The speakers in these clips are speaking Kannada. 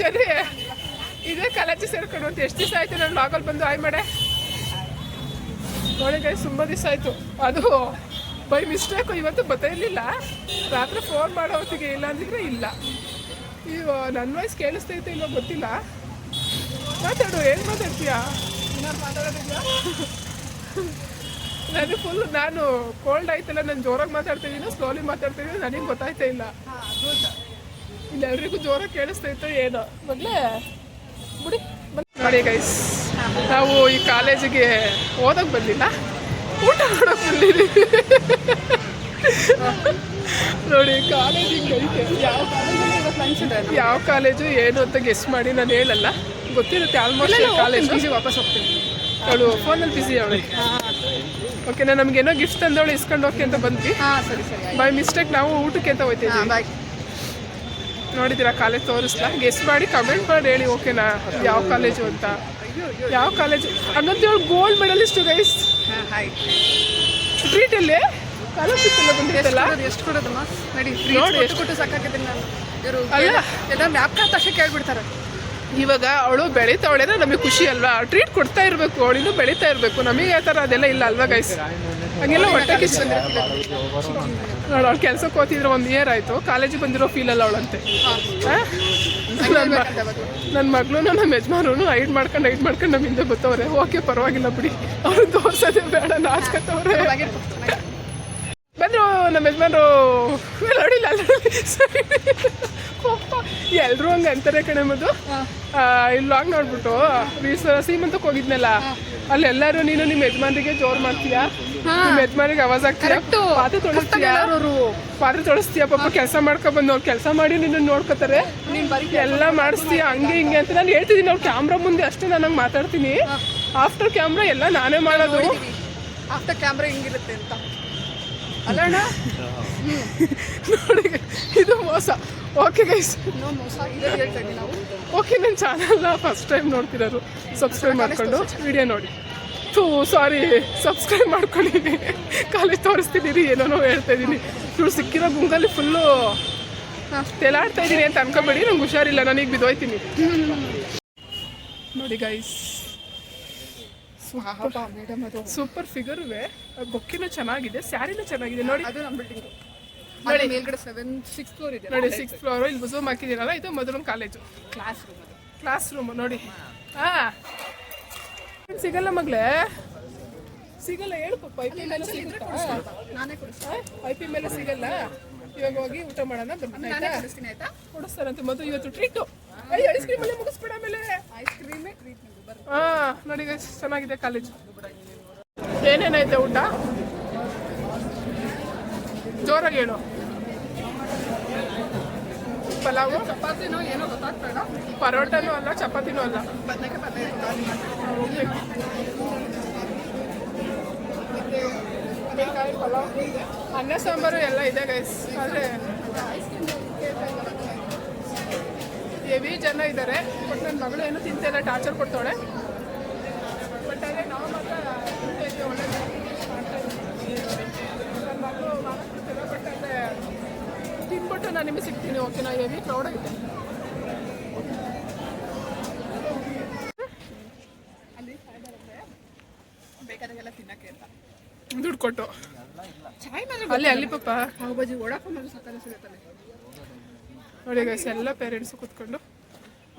ಸರಿ ಇದೇ ಕಾಲೇಜ್ ಸೇರ್ಕೊಂಡು ಅಂತ ಎಷ್ಟು ದಿವಸ ಆಯ್ತು ನಾನು ಲಾಗಲ್ಲಿ ಬಂದು ಆಯ್ ಮಾಡೆ ನೋಡಿ ಗೈಸ್ ತುಂಬ ದಿವಸ ಆಯಿತು. ಅದು ಬೈ ಮಿಸ್ಟೇಕು, ಇವತ್ತು ಇರಲಿಲ್ಲ. ರಾತ್ರಿ ಫೋನ್ ಮಾಡೋ ಹೊತ್ತಿಗೆ ಇಲ್ಲ ಅಂದಿದ್ರೆ ಇಲ್ಲ. ಇವ ನನ್ನ ವಾಯ್ಸ್ ಕೇಳಿಸ್ತೈತೆ ಇಲ್ಲೋ ಗೊತ್ತಿಲ್ಲ. ಮಾತಾಡು, ಏನು ಮಾತಾಡ್ತೀಯಾ? ನನಗೆ ಫುಲ್ ನಾನು ಕೋಲ್ಡ್ ಆಯ್ತಲ್ಲ, ನಾನು ಜೋರಾಗಿ ಮಾತಾಡ್ತಿದ್ದೀನಿ ಸ್ಲೋಲಿ ಮಾತಾಡ್ತಿದ್ದೀನಿ ನನಗೆ ಗೊತ್ತಾಯ್ತಾ ಇಲ್ಲ. ಇಲ್ಲ ಎಲ್ರಿಗೂ ಜೋರಾಗಿ ಕೇಳಿಸ್ತೈತೋ ಏನೋ. ಮೊದಲೇ ಬಿಡಿ ನೋಡಿ ಗೈಸ್ ನಾವು ಈ ಕಾಲೇಜಿಗೆ ಓದಕ್ಕೆ ಬಂದಿಲ್ಲ. ಊಟ ಮಾಡೋಕ್ಕೆ ಬಂದಿದ್ದೀವಿ. ನೋಡಿ ಕಾಲೇಜಿಗೆ ಯಾವ ಕಾಲೇಜು ಯಾವ ಕಾಲೇಜು ಏನು ಅಂತ ಗೆಸ್ ಮಾಡಿ ನಾನು ಹೇಳಲ್ಲ. ಗೊತ್ತಿರುತ್ತೆ ಆಲ್ಮೋಸ್ಟ್ ಕಾಲೇಜ್ ಬಿಸಿ ವಾಪಸ್ ಹೋಗ್ತೀನಿ ಅವಳು ಫೋನಲ್ಲಿ ಬಿಸಿ ಅವಳು. ಓಕೆನಾ ಏನೋ ಗಿಫ್ಟ್ ತಂದವಳು ಇಸ್ಕೊಂಡು ಹೋಗಿ ಅಂತ ಬಂದ್ವಿ. ಹಾಂ ಸರಿ ಸರಿ. ಬೈ ಮಿಸ್ಟೇಕ್ ನಾವು ಊಟಕ್ಕೆ ಅಂತ ಹೋಯ್ತೀವಿ ನೋಡಿದ್ದೀರಾ? ಕಾಲೇಜ್ ತೋರಿಸ್ಲಾ? ಗೆಸ್ ಮಾಡಿ ಕಮೆಂಟ್ ಮಾಡಿ ಹೇಳಿ ಓಕೆನಾ ಯಾವ ಕಾಲೇಜು ಅಂತ. ಯಾವ ಕಾಲೇಜು ಹಂಗಂತ ಹೇಳಿ ಗೋಲ್ಡ್ ಮೆಡಲಿಸ್ಟು ಗೈಸ್ ಹಾಂ ಹಾಯ್ ಟ್ರೀಟಲ್ಲಿ ಸ್ಕಾಲರ್ಶಿಪ್ ಎಲ್ಲ ಬಂದಿತ್ತಲ್ಲ? ಎಷ್ಟು ಕೊಡೋದಮ್ಮ? ನಡಿ ನೋಡಿ, ಎಷ್ಟು. ಕೊಟ್ಟು ಸಾಕಾಗಿದ್ದೀನಿ ನಾನು. ಇವರು ಅಲ್ಲ. ಎಲ್ಲ ಮ್ಯಾಪ್ ತಕ್ಷಣ ಕೇಳ್ಬಿಡ್ತಾರೆ. ಇವಾಗ ಅವಳು ಬೆಳೀತಾವಳೆ ನಮಗೆ ಖುಷಿ ಅಲ್ವಾ? ಟ್ರೀಟ್ ಕೊಡ್ತಾ ಇರಬೇಕು ಅವಳಿಂದ ಬೆಳೀತಾ ಇರಬೇಕು. ನಮಗೆ ಯಾವ ಥರ ಅದೆಲ್ಲ ಇಲ್ಲ ಅಲ್ವಾ ಗೈಸ್ ಹಂಗೆಲ್ಲ ಹೊಟ್ಟೆ ಕಿಚ್ಚು ನೋಡಿ ಅವ್ಳು ಕೆಲ್ಸಕ್ಕೆ ಹೋಗ್ತಿದ್ರೆ ಒಂದು ಇಯರ್ ಆಯಿತು ಕಾಲೇಜಿಗೆ ಬಂದಿರೋ ಫೀಲ್ ಅಲ್ಲ ಅವಳಂತೆ. ನನ್ನ ಮಗಳು ನಮ್ಮ ಯಜಮಾನೂ ಐಡ್ ಮಾಡ್ಕೊಂಡು ಐಡ್ ಮಾಡ್ಕೊಂಡು ನಮ್ಮ ಹಿಂದೆ ಬರ್ತವ್ರೆ ಓಕೆ ಪರವಾಗಿಲ್ಲ ಬಿಡಿ. ಅವ್ರು ತೋರ್ಸೋದೇ ಬೇಡ ನಾಚ್ಕೊತವ್ರೆ ಬಂದ್ರು ನಮ್ಮ ಯಜಮಾನ್ರು. ನೋಡಿಲ್ಲ ಸರಿ. ಎಲ್ಲರೂ ಹಂಗೆ ಅಂತಾರೆ ಕಣೆ ಮದು ಇಲ್ಲಿ ಲಾಂಗ್ ನೋಡ್ಬಿಟ್ಟು ರೀಸ ಸೀಮಂತಕ್ಕೆ ಹೋಗಿದ್ನಲ್ಲ ಅಲ್ಲೆಲ್ಲರೂ ನೀನು ನಿಮ್ಮ ಯಜಮಾನ್ರಿಗೆ ಜೋರು ಮಾಡ್ತೀಯಾ? ನಿಮ್ಮ ಯಜಮಾನಿಗೆ ಆವಾಜ್ ಆಗ್ತೀಯಾ ಪಾತ್ರೆ ತೊಳಸ್ತೀಯಾ? ಪಾತ್ರೆ ತೊಳಸ್ತೀಯಾ? ಪಾಪ ಕೆಲಸ ಮಾಡ್ಕೊಂಡ್ ಬಂದು ಅವ್ರು ಕೆಲಸ ಮಾಡಿ ನಿನ್ನ ನೋಡ್ಕೋತಾರೆ? ಎಲ್ಲ ಮಾಡಿಸ್ತೀಯ? ಹಂಗೆ ಹಿಂಗೆ ಅಂತ ನಾನು ಹೇಳ್ತಿದ್ದೀನಿ. ಅವ್ರು ಕ್ಯಾಮ್ರಾ ಮುಂದೆ ಅಷ್ಟೇ ನಾನು ಹಂಗೆ ಮಾತಾಡ್ತೀನಿ. ಆಫ್ಟರ್ ಕ್ಯಾಮ್ರಾ ಎಲ್ಲ ನಾನೇ ಮಾಡೋದು. ಆಫ್ಟರ್ ಕ್ಯಾಮ್ರಾ ಹಿಂಗಿರುತ್ತೆ ಅಂತ. ಅಲ್ಲಣ್ಣ ನೋಡಿ ಇದು ಮೋಸ. ಓಕೆ ಗೈಸ್ ಓಕೆ ನನ್ನ ಚಾನಲ್ನ ಫಸ್ಟ್ ಟೈಮ್ ನೋಡ್ತಿರೋರು ಸಬ್ಸ್ಕ್ರೈಬ್ ಮಾಡ್ಕೊಂಡು ವಿಡಿಯೋ ನೋಡಿ. ಥೂ ಸಾರಿ ಸಬ್ಸ್ಕ್ರೈಬ್ ಮಾಡ್ಕೊಂಡಿದ್ದೀನಿ ಕಾಲೇಜ್ ತೋರಿಸ್ತಿದ್ದೀರಿ ಏನೋ ಹೇಳ್ತಾ ಇದ್ದೀನಿ ಇವ್ರು ಸಿಕ್ಕಿರೋ ಗುಂಗಲ್ಲಿ ಫುಲ್ಲು ತೆಲಾಡ್ತಾ ಇದ್ದೀನಿ ಅಂತ ಅನ್ಕೋಬೇಡಿ ನಂಗೆ ಹುಷಾರಿಲ್ಲ ನನಗೆ ಬಿದ್ದೋಯ್ತೀನಿ ನೋಡಿ ಗೈಸ್ ಸೂಪರ್ ಫಿಗರುವೆ ಬೊಕ್ಕಿನೂ ಚೆನ್ನಾಗಿದೆ ಸ್ಯಾರಿನೂ ಚೆನ್ನಾಗಿದೆ. ನೋಡಿ. ಅದು ನಮ್ಮ ಬಿಲ್ಡಿಂಗ್ ನೋಡಿ. ಮೇಲ್ಗಡೆ ಸೆವೆನ್ ಸಿಕ್ಸ್ ಫ್ಲೋರ್ ಇದೆ. ನೋಡಿ ಸಿಕ್ಸ್ ಫ್ಲೋರು ಇಲ್ಲಿ ಝೂಮ್ ಹಾಕಿದ್ದೀರಲ್ಲ ಇದು ಮೊದಲು college class room class room ನೋಡಿ ಹಾ. ಸಿಗಲ್ಲ ಮಗಳೇ. ಸಿಗಲ್ಲ ಹೇಳು ಪಾಪ ಐ ಪಿ ಮೇಲೆ ಸಿಗುತ್ತಾ? ನಾನೇ ಕೊಡಿಸ್ತೀನಿ ಐ ಪಿ ಮೇಲೆ ಸಿಗಲ್ಲ. ಇವಾಗ ಹೋಗಿ ಊಟ ಮಾಡೋಣ ಆಯ್ತಾ? ಕೊಡಿಸ್ತಾರಂತೆ ಮೊದಲು ಇವತ್ತು ಟ್ರೀಟು ಐಸ್ ಕ್ರೀಮ್ ಅಲ್ಲೇ ಮುಗಿಸ್ಬಿಡ ಆಮೇಲೆ. ಐಸ್ ಕ್ರೀಮ್ ಹಾ ನೋಡಿ ಚೆನ್ನಾಗಿದೆ ಕಾಲೇಜ್ ಏನೇನೈತೆ ಊಟ? ಜೋರಾಗಿ ಹೇಳು. ಪಲಾವು? ಚಪಾತಿನೋ ಏನೋ ಗೊತ್ತಾಗ್ಬೇಡ ಪರೋಟನೂ ಅಲ್ಲ ಚಪಾತಿನೂ ಅಲ್ಲ. ಬದನೇಕಾಯಿ ಪಲ್ಯ ಬೇಕಾದ್ರೆ ಪಲಾವ್ ಅನ್ನ ಸಾಂಬಾರು ಎಲ್ಲ ಇದೆ ಗೈಸ್ ಆದರೆ ಹೆವಿ ಜನ ಇದ್ದಾರೆ ಬಟ್ ನನ್ನ ಮಗಳು ಏನು ತಿಂತಿಲ್ಲ ಟಾರ್ಚರ್ ಕೊಡ್ತಾಳೆ ಬಟ್ ಅದೇ ನಾವು ಮಾತ್ರ ತಿಂತಾ ಇದ್ದೀವಿ ಒಳ್ಳೆ ಮಾಡ್ತಾ ಇದ್ದೀವಿ. ನನ್ನ ಮಗಳು ಮಾಡಕ್ ಬಿಡ್ತಿಲ್ಲ ಬಟ್ ಅದೇ ತಿನ್ಬಿಟ್ಟು ನಾನು ನಿಮಗೆ ಸಿಗ್ತೀನಿ ಓಕೆನಾ ಹೆವಿ ಕ್ರೌಡ್ ಆಗಿದೆ. ಬೇಕಾದಾಗೆಲ್ಲ ತಿನ್ನಕ್ಕೆ ಅಂತ. ದುಡ್ಡು ಕೊಟ್ಟು. ಅಲ್ಲಿ ಅಲ್ಲಿ ಪಾಪ. ಪಾವ್ ಬಜ್ಜಿ ವಡಾಪಾವ್ ಮೇಲೆ ಸಕ್ಕರೆ ಸಿಗುತ್ತಲ್ಲ ನೋಡಿ ಗೈಸ್ ಎಲ್ಲ ಪೇರೆಂಟ್ಸು ಕೂತ್ಕೊಂಡು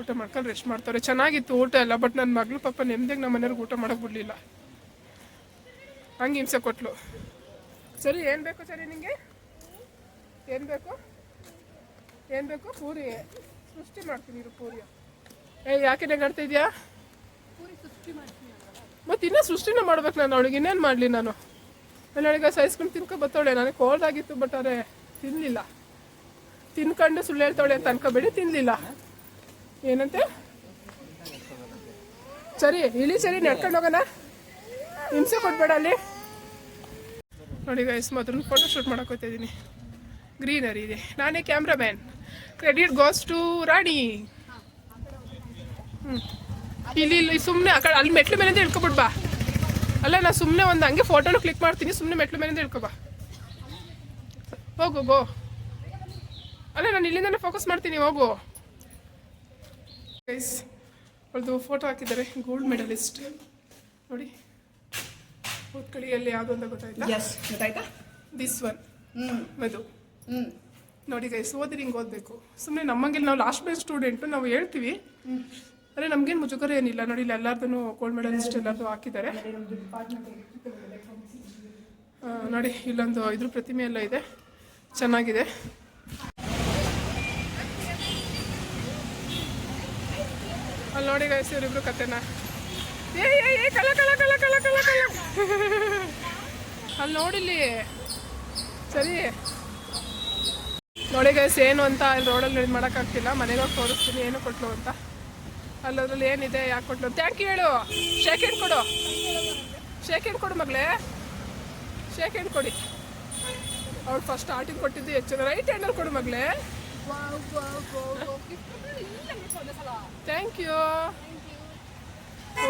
ಊಟ ಮಾಡ್ಕೊಂಡು ರೆಸ್ಟ್ ಮಾಡ್ತಾರೆ. ಚೆನ್ನಾಗಿತ್ತು ಊಟ ಎಲ್ಲ ಬಟ್ ನನ್ನ ಮಗಳು ಪಾಪ ನೆಮ್ಮದಿಗೆ ನಮ್ಮ ಮನೆಯವ್ರಿಗೆ ಊಟ ಮಾಡೋಕೆ ಬಿಡಲಿಲ್ಲ. ಹಂಗೆ ಹಿಂಸೆ ಕೊಟ್ಲು. ಸರಿ ಏನು ಬೇಕು ಸರಿ ನಿಂಗೆ? ಏನು ಬೇಕು? ಏನು ಬೇಕು? ಪೂರಿ. ಸೃಷ್ಟಿ ಮಾಡ್ತೀನಿ ಇರು ಪೂರಿ ಏ ಯಾಕೆ ನೆಗಾಡ್ತಾ ಇದೆಯಾ? ಮತ್ತೆ ಇನ್ನೂ ಸೃಷ್ಟಿನ ಮಾಡ್ಬೇಕು ನಾನು ಅವಳಿಗೆ. ಇನ್ನೇನು ಮಾಡಲಿ ನಾನು? ನಾನು ಅವಳಿಗೆ ಸಹಿಸ್ಕೊಂಡು ತಿನ್ಕೊ ಬತ್ತವಳೆ. ನನಗೆ ಕೋಲ್ಡ್ ಆಗಿತ್ತು ಬಟ್ ಅವರೇ ತಿನ್ನಲಿಲ್ಲ ತಿನ್ಕೊಂಡು ಸುಳ್ಳು ಹೇಳ್ತಾವಳೆ ಅಂತ ಅನ್ಕೋಬೇಡಿ ತಿನ್ಲಿಲ್ಲ. ಏನಂತೆ? ಸರಿ ಇಳಿ ಸರಿ ನಡ್ಕೊಂಡು ಹೋಗೋಣ. ಹಿಂಸೆ ಕೊಡ್ಬೇಡ ಅಲ್ಲಿ. ನೋಡಿ ಗೈಸ್ ಮಾತ್ರ ಫೋಟೋ ಶೂಟ್ ಮಾಡೋಕೋತಿದ್ದೀನಿ ಗ್ರೀನರಿ ಇದೆ. ನಾನೇ camera man credit goes to Rani ಹ್ಞೂ ಇಲ್ಲಿ ಇಲ್ಲಿ ಸುಮ್ಮನೆ ಆ ಕಡೆ ಅಲ್ಲಿ ಮೆಟ್ಲು ಮೇಲಿಂದ ಇಳ್ಕೊಬಿಡ್ ಬಾ. ಅಲ್ಲ ನಾ ಸುಮ್ಮನೆ ಒಂದು ಹಂಗೆ ಫೋಟೋನು ಕ್ಲಿಕ್ ಮಾಡ್ತೀನಿ ಸುಮ್ಮನೆ ಮೆಟ್ಲು ಮೇಲಿಂದ ಇಳ್ಕೊಬಾ ಹೋಗು ಗೋ. ಅಲ್ಲ ನಾನು ಇಲ್ಲಿಂದನೇ ಫೋಕಸ್ ಮಾಡ್ತೀನಿ ಹೋಗು. ಗೈಸ್ ಅವ್ರದ್ದು ಫೋಟೋ ಹಾಕಿದ್ದಾರೆ ಗೋಲ್ಡ್ ಮೆಡಲಿಸ್ಟ್ ನೋಡಿ. ಅಲ್ಲಿ ಯಾವುದು ಅಂತ ಗೊತ್ತಾಯ್ತಾ? ಗೊತ್ತಾಯ್ತಾ? ದಿಸ್ ಒನ್ ಮದು ಮಧು. ಹ್ಮ್. ನೋಡಿ ಗೈಸ್ ಓದಿರಿ ಹಿಂಗೆ ಓದಬೇಕು. ಸುಮ್ಮನೆ ನಮ್ಮಂಗೆ ನಾವು ಲಾಸ್ಟ್ ಬೇಸ್ ಸ್ಟೂಡೆಂಟು ನಾವು ಹೇಳ್ತೀವಿ. ಅಂದರೆ ನಮಗೇನು ಮುಜುಗರ ಏನಿಲ್ಲ. ನೋಡಿ, ಇಲ್ಲಿ ಎಲ್ಲರದೂ ಗೋಲ್ಡ್ ಮೆಡಲಿಸ್ಟ್ ಎಲ್ಲರದು ಹಾಕಿದ್ದಾರೆ. ನೋಡಿ, ಇಲ್ಲೊಂದು ಇದ್ರ ಪ್ರತಿಮೆ ಎಲ್ಲ ಇದೆ. ಚೆನ್ನಾಗಿದೆ. ಅಲ್ಲಿ ನೋಡಿ ಗೈಸ್ ಇವರಿಬ್ರು ಕತೆನ ಏ ಏ ಕಲ ಕಲ ಕಲ ಕಲ ಕಲ ಕಲ. ಅಲ್ಲಿ ನೋಡಿಲ್ಲಿ ಸರಿ. ನೋಡಿ ಗೈಸ್ ಏನು ಅಂತ ಅಲ್ಲಿ ರೋಡಲ್ಲಿ ಇದು ಮಾಡೋಕ್ಕಾಗ್ತಿಲ್ಲ ಮನೆಗೆ ತೋರಿಸ್ತೀನಿ, ಏನು ಕೊಟ್ಲು ಅಂತ. ಅಲ್ಲಿ ಅದ್ರಲ್ಲಿ ಏನಿದೆ, ಯಾಕೆ ಕೊಟ್ಲು ಥ್ಯಾಂಕ್ ಯು ಹೇಳು. ಶೇಕ್ ಹ್ಯಾಂಡ್ ಕೊಡು. ಶೇಕ್ ಹ್ಯಾಂಡ್ ಕೊಡು ಮಗಳೇ. ಶೇಕ್ ಹ್ಯಾಂಡ್ ಕೊಡಿ. ಅವ್ಳು ಫಸ್ಟ್ ಸ್ಟಾರ್ಟಿಂಗ್ ಕೊಟ್ಟಿದ್ದು ಹೆಚ್ಚು ರೈಟ್ ಹ್ಯಾಂಡಲ್ ಕೊಡು ಮಗಳೇ. Thank you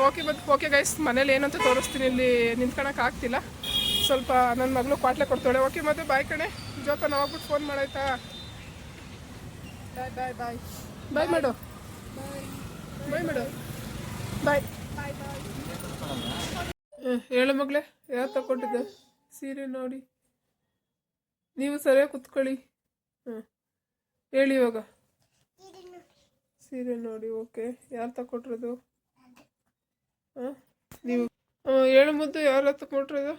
okay but okay guys ಮನೇಲಿ ಏನಂತ ತೋರಿಸ್ತೀನಿ. ಇಲ್ಲಿ ನಿಂತ್ಕೊಳಕ್ಕೆ ಆಗ್ತಿಲ್ಲ. ಸ್ವಲ್ಪ ನನ್ನ ಮಗಳು ಕ್ವಾಟ್ಲೆ ಕೊಡ್ತಾಳೆ. ಓಕೆ ಮತ್ತೆ ಬಾಯ್ ಕಣೆ. ಜೋಪ ನಾವು ಹೋಗ್ಬಿಟ್ಟು ಫೋನ್ ಮಾಡಾಯ್ತಾ ಬಾಯ್ ಬಾಯ್ ಬಾಯ್ ಬಾಯ್ ಮಾಡು ಬಾಯ್ ಮಾಡು ಬಾಯ್ ಹೇಳು ಮಗಳೇ ಯಾವ ತಗೊಂಡಿದ್ದೆ ಸೀರೆ ನೋಡಿ. ನೀವು ಸರಿಯಾಗಿ ಕುತ್ಕೊಳ್ಳಿ. ಹ್ಞೂ ಹೇಳಿ ಇವಾಗ. ಸೀರೆ ನೋಡಿ ಓಕೆ. ಯಾರು ತಗೊಟ್ರದು ಹಾಂ? ನೀವು. ಏಳು ಹೇಳು ಮುದ್ದು ಯಾರು ತಗೊಟ್ರದು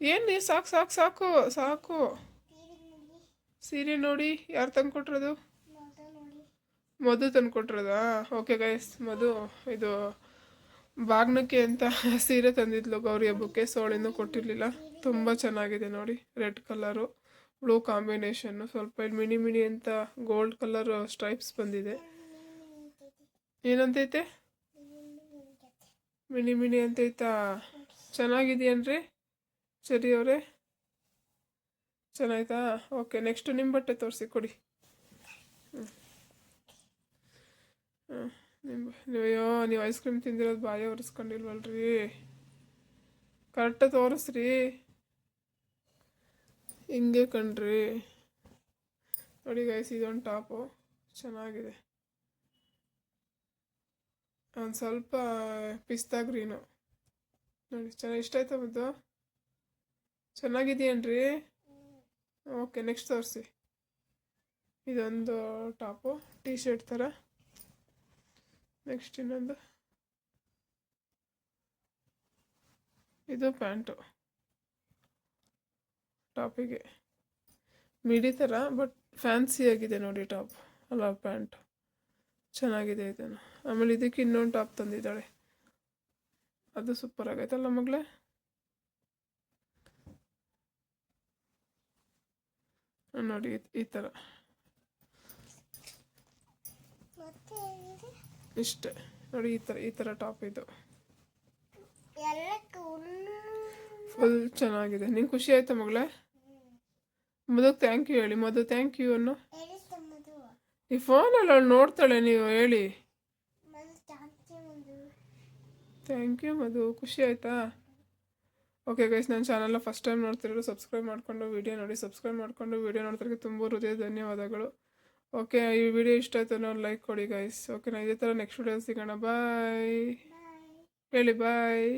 ಏನು ನೀವು ಸಾಕು ಸಾಕು ಸಾಕು ಸಾಕು. ಸೀರೆ ನೋಡಿ ಯಾರು ತಂದು ಕೊಟ್ಟಿರೋದು? ಮಧು ಕೊಟ್ಟಿರೋದಾ? ಓಕೆ ಗೈಸ್ ಮಧು ಇದು ಬಾಗ್ನಕ್ಕೆ ಅಂತ ಸೀರೆ ತಂದಿದ್ಲು ಗೌರಿ ಹಬ್ಬಕ್ಕೆ ಸೋಳಿನೂ ಕೊಟ್ಟಿರಲಿಲ್ಲ. ತುಂಬ ಚೆನ್ನಾಗಿದೆ ನೋಡಿ ರೆಡ್ ಕಲರು ಬ್ಲೂ ಕಾಂಬಿನೇಷನ್ನು ಸ್ವಲ್ಪ ಇಲ್ಲಿ ಮಿನಿ ಮಿನಿ ಅಂತ ಗೋಲ್ಡ್ ಕಲರ್ ಸ್ಟ್ರೈಪ್ಸ್ ಬಂದಿದೆ. ಏನಂತೈತೆ? Mini mini ಅಂತೈತಾ? ಚೆನ್ನಾಗಿದೆಯನ್ರಿ ಸರಿ ಅವರೇ. ಚೆನ್ನಾಯ್ತಾ? ಓಕೆ ನೆಕ್ಸ್ಟ್ ನಿಮ್ಮ ಬಟ್ಟೆ ತೋರಿಸಿ, ಕೊಡಿ. ಹ್ಞೂ ನಿಮ್ಮ ನೀವು, ಅಯ್ಯೋ, ನೀವು ಐಸ್ ಕ್ರೀಮ್ ತಿಂದಿರೋದು ಬಾಯಿ ಒರೆಸ್ಕೊಂಡಿಲ್ವಲ್ರಿ. ಕರೆಕ್ಟಾಗಿ ತೋರಿಸ್ರಿ. ಹಿಂಗೆ ಕಣ್ರಿ. ನೋಡಿ ಗೈಸ್ ಇದೊಂದು ಟಾಪು. ಚೆನ್ನಾಗಿದೆ. ಒಂದು ಸ್ವಲ್ಪ ಪಿಸ್ತಾ ಗ್ರೀನು. ನೋಡಿ, ಚೆನ್ನಾಗಿ, ಇಷ್ಟ ಆಯ್ತಾ ಮುದ್ದು? ಚೆನ್ನಾಗಿದೆಯೇನ್ರಿ? ಓಕೆ ನೆಕ್ಸ್ಟ್ ತೋರಿಸಿ. ಇದೊಂದು ಟಾಪು ಟೀ ಶರ್ಟ್ ಥರ ನೆಕ್ಸ್ಟ್ ಇನ್ನೊಂದು. ಇದು ಪ್ಯಾಂಟು. ಟಾಪಿಗೆ. ಮಿಡಿ ಥರ ಬಟ್ ಫ್ಯಾನ್ಸಿ ಆಗಿದೆ ನೋಡಿ ಟಾಪ್. ಅಲ್ಲ ಪ್ಯಾಂಟು ಚೆನ್ನಾಗಿದೆ ಇದನ್ನು. ಆಮೇಲೆ ಇದಕ್ಕೆ ಇನ್ನೊಂದು ಟಾಪ್ ತಂದಿದ್ದಾಳೆ. ಅದು ಸೂಪರ್ ಆಗೈತಲ್ಲ ಮಗಳೇ? ನೋಡಿ ಈ- ಥರ ಇಷ್ಟೇ ನೋಡಿ ಈ ಥರ ಈ ಥರ ಟಾಪ್ ಇದು ಫುಲ್ ಚೆನ್ನಾಗಿದೆ. ನಿಂಗೆ ಖುಷಿ ಆಯ್ತಾ ಮಗಳೇ? ಮದುವೆ ಥ್ಯಾಂಕ್ ಯು ಹೇಳಿ. ಮದು ಥ್ಯಾಂಕ್ ಯು ಅನ್ನು. ಈ ಫೋನಲ್ಲಿ ಅವಳು ನೋಡ್ತಾಳೆ ನೀವು ಹೇಳಿ. Thank you Madhu. ಖುಷಿ ಆಯ್ತಾ? ಓಕೆ ಗೈಸ್ ನನ್ನ ಚಾನಲ್ನ ಫಸ್ಟ್ ಟೈಮ್ ನೋಡ್ತಿರೋರು ಸಬ್ಸ್ಕ್ರೈಬ್ ಮಾಡಿಕೊಂಡು ವಿಡಿಯೋ ನೋಡಿ ಸಬ್ಸ್ಕ್ರೈಬ್ ಮಾಡಿಕೊಂಡು ವಿಡಿಯೋ ನೋಡ್ತಿರೋಕ್ಕೆ ತುಂಬ ಹೃದಯ ಧನ್ಯವಾದಗಳು. ಓಕೆ ಈ ವಿಡಿಯೋ ಇಷ್ಟ ಆಯ್ತು ಅನ್ನೋ ಲೈಕ್ ಕೊಡಿ ಗೈಸ್ ಓಕೆನಾ ಇದೇ ಥರ ನೆಕ್ಸ್ಟ್ ವಿಡಿಯೋ ಸಿಗೋಣ. ಬಾಯ್ ಹೇಳಿ ಬಾಯ್